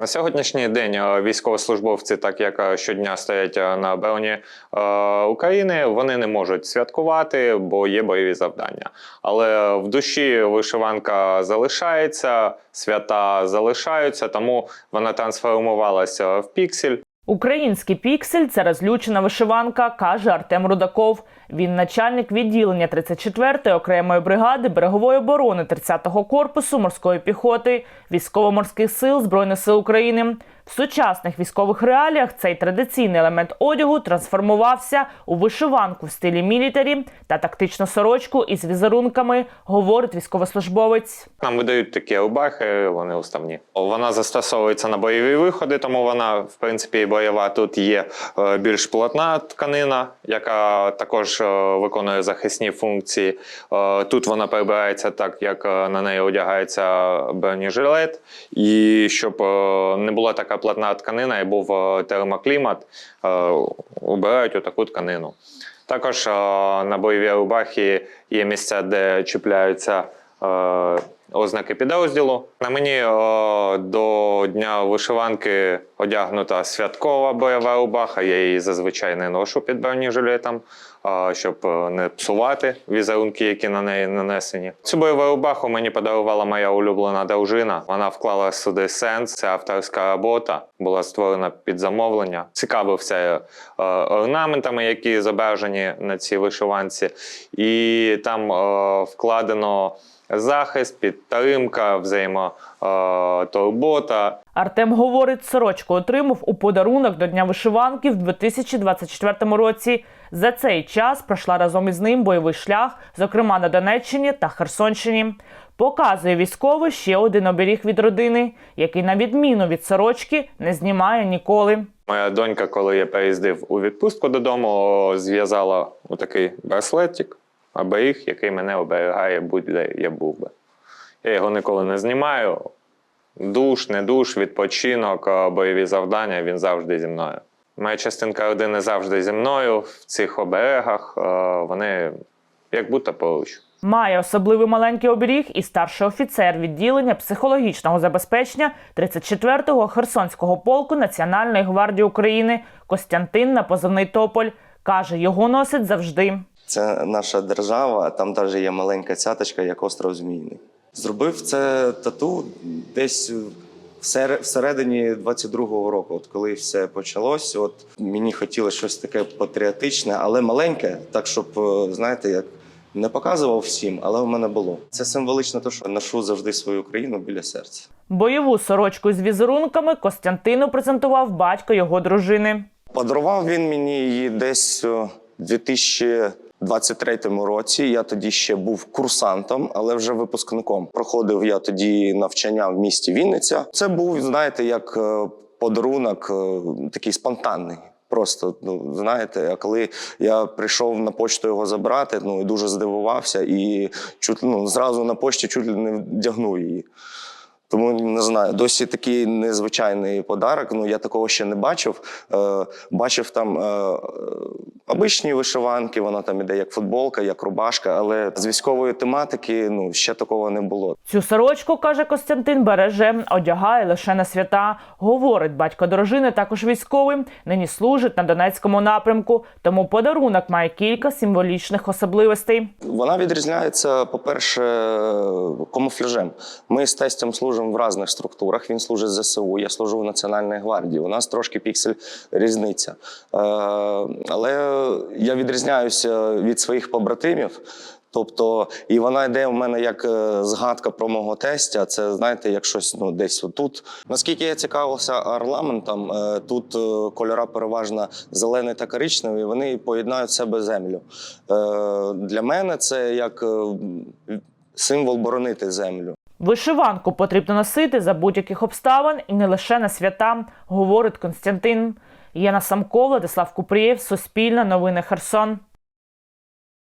На сьогоднішній день е, військовослужбовці, так як е, щодня стоять е, на обороні України, вони не можуть святкувати, бо є бойові завдання. Але в душі вишиванка залишається, свята залишаються, тому вона трансформувалася в піксель. Український піксель це розлючена вишиванка, каже Артем Рудаков. Він начальник відділення 34-ї окремої бригади берегової оборони 30-го корпусу морської піхоти військово-морських сил Збройних сил України. В сучасних військових реаліях цей традиційний елемент одягу трансформувався у вишиванку в стилі мілітарі та тактичну сорочку із візерунками, говорить військовослужбовець. Нам видають такі рубахи, вони уставні. Вона застосовується на бойові виходи, тому вона, в принципі, бойова. Тут є е, більш плотна тканина, яка також е, виконує захисні функції. Е, Тут вона перебирається так, як на неї одягається бронежилет. І щоб не була така плотна тканина і був е, термоклімат, е, обирають отаку тканину. Також е, на бойовій рубахі є місця, де чіпляються ознаки підрозділу. На мені до Дня вишиванки одягнута святкова бойова рубаха. Я її зазвичай не ношу під бронежилетом, щоб е, не псувати візерунки, які на неї нанесені. Цю бойову рубаху мені подарувала моя улюблена дружина. Вона вклала сюди сенс. Це авторська робота, була створена під замовлення. Цікавився е, орнаментами, які зображені на цій вишиванці, і там е, вкладено захист, підтримка, взаємотурбота. Артем говорить, сорочку отримав у подарунок до Дня вишиванки в 2024 році. За цей час пройшла разом із ним бойовий шлях, зокрема на Донеччині та Херсонщині. Показує військовий ще один оберіг від родини, який, на відміну від сорочки, не знімає ніколи. Моя донька, коли я переїздив у відпустку додому, зв'язала такий браслетик, оберіг, який мене оберігає будь-де я був би. Я його ніколи не знімаю. Душ, не душ, відпочинок, бойові завдання він завжди зі мною. Моя частинка родини завжди зі мною в цих оберегах. е, Вони як будто поруч. Має особливий маленький оберіг і старший офіцер відділення психологічного забезпечення 34-го Херсонського полку Національної гвардії України Костянтин на позивний Тополь. Каже, його носить завжди. Це наша держава, там навіть є маленька цяточка, як остров Змійний. Зробив це тату десь всередині 22-го року, от коли все почалось. От мені хотілося щось таке патріотичне, але маленьке, так щоб, е, знаєте, як не показував всім, але в мене було. Це символічно, те, що ношу завжди свою країну біля серця. Бойову сорочку з візерунками Костянтину презентував батько його дружини. Подарував він мені її десь у 2023 році. Я тоді ще був курсантом, але вже випускником. Проходив я тоді навчання в місті Вінниця. Це був, знаєте, як е, подарунок е, такий спонтанний. Просто ну знаєте, а коли я прийшов на почту його забрати, ну і дуже здивувався і чуть ну зразу на пошті чуть не вдягнув її. Тому не знаю, досі такий незвичайний подарок. Ну я такого ще не бачив. Е, бачив там е, обичні вишиванки, вона там іде як футболка, як рубашка, але з військової тематики ну ще такого не було. Цю сорочку, каже Костянтин, береже, одягає лише на свята. Говорить, батько дружини також військовий, нині служить на Донецькому напрямку, тому подарунок має кілька символічних особливостей. Вона відрізняється, по-перше, камуфляжем. Ми з тестем служимо в різних структурах. Він служить ЗСУ, я служу в Національній гвардії. У нас трошки піксель різниця. Е, але я відрізняюся від своїх побратимів. Тобто, і вона йде в мене як е, згадка про мого тестя. Це знаєте, як щось ну десь отут. Наскільки я цікавився орнаментом, е, тут кольора переважно зелений та коричневий, вони поєднають в себе землю. Для мене це як символ боронити землю. Вишиванку потрібно носити за будь-яких обставин і не лише на свята, говорить Константин. Яна Самко, Владислав Купрієв, Суспільне, Новини Херсон.